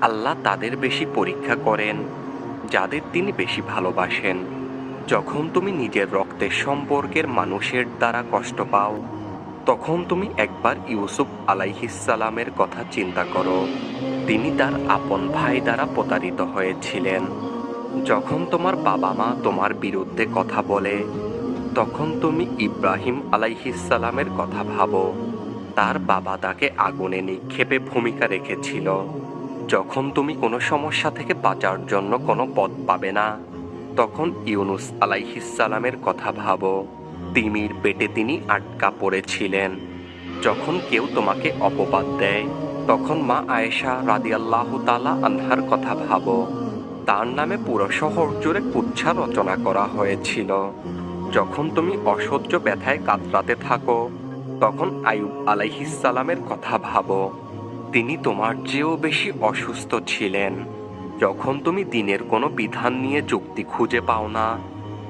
আল্লাহ তাদের বেশি পরীক্ষা করেন, যাদের তিনি বেশি ভালোবাসেন। যখন তুমি নিজের রক্তের সম্পর্কের মানুষের দ্বারা কষ্ট পাও, তখন তুমি একবার ইউসুফ আলাইহিসালামের কথা চিন্তা করো। তিনি তার আপন ভাই দ্বারা প্রতারিত হয়েছিলেন। যখন তোমার বাবা মা তোমার বিরুদ্ধে কথা বলে, তখন তুমি ইব্রাহিম আলাইহিসালামের কথা ভাবো। তার বাবা তাকে আগুনে নিক্ষেপে ভূমিকা রেখেছিল। যখন তুমি কোনো সমস্যা থেকে বাঁচার জন্য কোনো পথ পাবে না, তখন ইউনুস আলাইহিসালামের কথা ভাবো। তিমির পেটে তিনি আটকা পড়েছিলেন। যখন কেউ তোমাকে অপবাদ দেয়, তখন মা আয়েশা রাদিয়াল্লাহু তালা আনহার কথা ভাবো। তার নামে পুরো শহর জুড়ে কুচ্ছা রচনা করা হয়েছিল। যখন তুমি অসহ্য ব্যথায় কাতরাতে থাকো, তখন আয়ুব আলাইহিসালামের কথা ভাবো। তিনি তোমার চেয়েও বেশি অসুস্থ ছিলেন। যখন তুমি দিনের কোনো বিধান নিয়ে যুক্তি খুঁজে পাও না,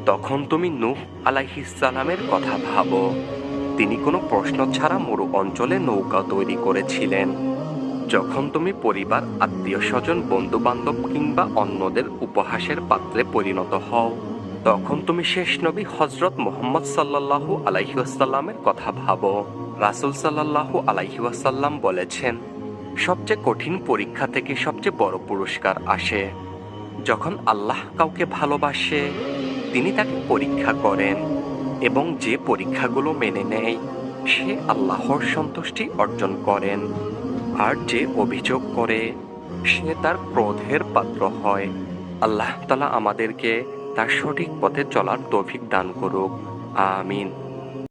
তখন তুমি নূহ আলাইহিসালামের কথা ভাবো। তিনি কোনো প্রশ্ন ছাড়া মরু অঞ্চলে নৌকা তৈরি করেছিলেন। যখন তুমি পরিবার আত্মীয় স্বজন বন্ধু বান্ধব কিংবা অন্যদের উপহাসের পাত্রে পরিণত হও, তখন তুমি শেষ নবী হজরত মোহাম্মদ সাল্লাল্লাহু আলাইহাসাল্লামের কথা ভাবো। রাসুল সাল্লাল্লাহু আলাইহাসাল্লাম বলেছেন সবচেয়ে কঠিন পরীক্ষা থেকে সবচেয়ে বড় পুরস্কার আসে। যখন আল্লাহ কাউকে ভালোবাসে, তিনি তাকে পরীক্ষা করেন এবং যে পরীক্ষাগুলো মেনে নেয়, সে আল্লাহর সন্তুষ্টি অর্জন করেন। আর যে অভিযোগ করে, সে তার ক্রোধের পাত্র হয়। আল্লাহ তালা আমাদেরকে তার সঠিক পথে চলার তৌফিক দান করুক। আমিন।